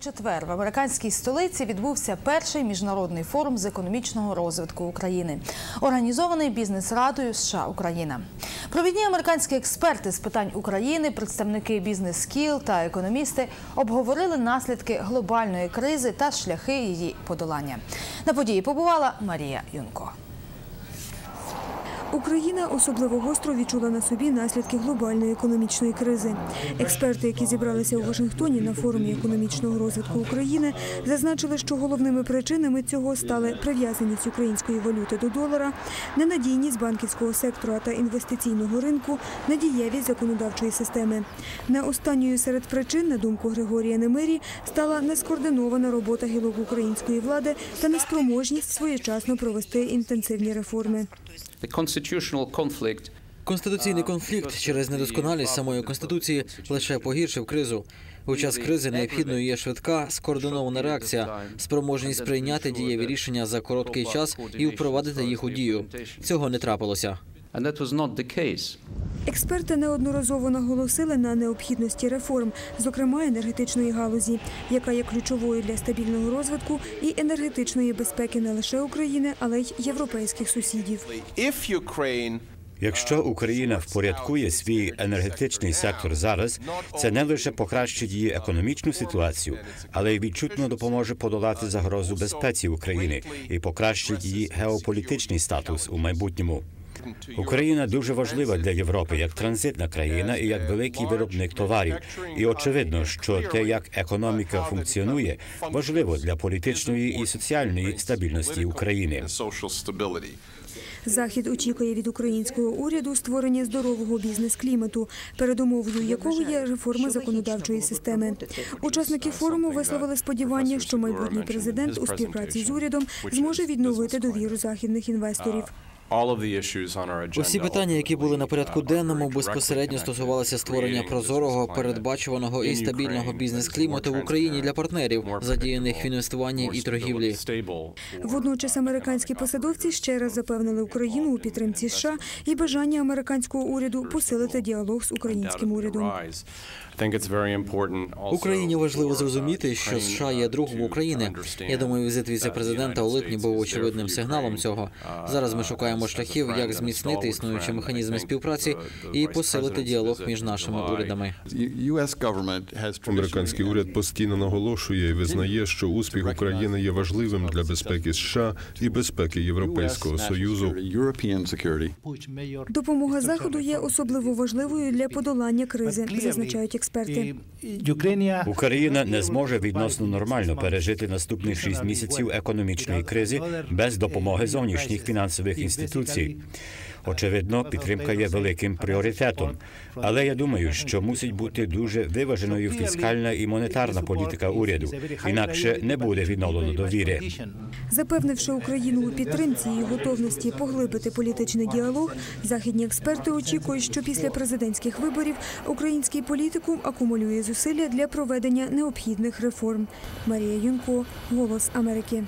четвер в американській столиці відбувся перший міжнародний форум з економічного розвитку України, організований бізнес-радою США Україна. Провідні американські експерти з питань України, представники бізнес-скіл та економісти обговорили наслідки глобальної кризи та шляхи її подолання. На події побувала Марія Юнко. Україна особливо гостро відчула на собі наслідки глобальної економічної кризи. Експерти, які зібралися у Вашингтоні на форумі економічного розвитку України, зазначили, що головними причинами цього стали прив'язаність української валюти до долара, ненадійність банківського сектора та інвестиційного ринку, недієвість законодавчої системи. Не останньою серед причин, на думку Григорія Немирі, стала нескоординована робота гілок української влади та неспроможність своєчасно провести інтенсивні реформи. The constitutional conflict Конституційний конфлікт через недосконалість самої конституції лише погіршив кризу. У час кризи необхідною є швидка скоординована реакція, спроможність прийняти дієві рішення за короткий час і впровадити їх у дію. Цього не трапилося. And that was not the case. Експерти неодноразово наголосили на необхідності реформ, зокрема енергетичної галузі, яка є ключовою для стабільного розвитку і енергетичної безпеки не лише України, але й європейських сусідів. If Ukraine Якщо Україна впорядкує свій енергетичний сектор зараз, це не лише покращить її економічну ситуацію, але й відчутно допоможе подолати загрозу безпеці України і покращить її геополітичний статус у майбутньому. Україна дуже важлива для Європи як транзитна країна і як великий виробник товарів. І очевидно, що те, як економіка функціонує, важливо для політичної і соціальної стабільності України. Захід очікує від українського уряду створення здорового бізнес-клімату, передумовою якого є реформа законодавчої системи. Учасники форуму висловили сподівання, що майбутній президент у співпраці з урядом зможе відновити довіру західних інвесторів. All of the issues on our agenda. Усі питання, які були на порядку денному, безпосередньо стосувалися створення прозорого, передбачуваного і стабільного бізнес-клімату в Україні для партнерів, задіяних в інвестуванні і торгівлі. Водночас американські посадовці ще раз запевнили Україну у підтримці США і бажання американського уряду посилити діалог з українським урядом. Україні важливо зрозуміти, що США є другом України. Я думаю, візит віце-президента у липні був очевидним сигналом цього. Зараз ми шукаємо шляхів, як зміцнити існуючі механізми співпраці і посилити діалог між нашими урядами. Американський уряд постійно наголошує і визнає, що успіх України є важливим для безпеки США і безпеки Європейського союзу. Допомога заходу є особливо важливою для подолання кризи, зазначають експерти. Україна не зможе відносно нормально пережити наступних шість місяців економічної кризи без допомоги зовнішніх фінансових інституцій. Очевидно, підтримка є великим пріоритетом, але я думаю, що мусить бути дуже виваженою фіскальна і монетарна політика уряду. Інакше не буде відновлено довіри. Запевнивши Україну у підтримці і готовності поглибити політичний діалог, західні експерти очікують, що після президентських виборів український політикум акумулює зусилля для проведення необхідних реформ. Марія Юнко, Голос Америки.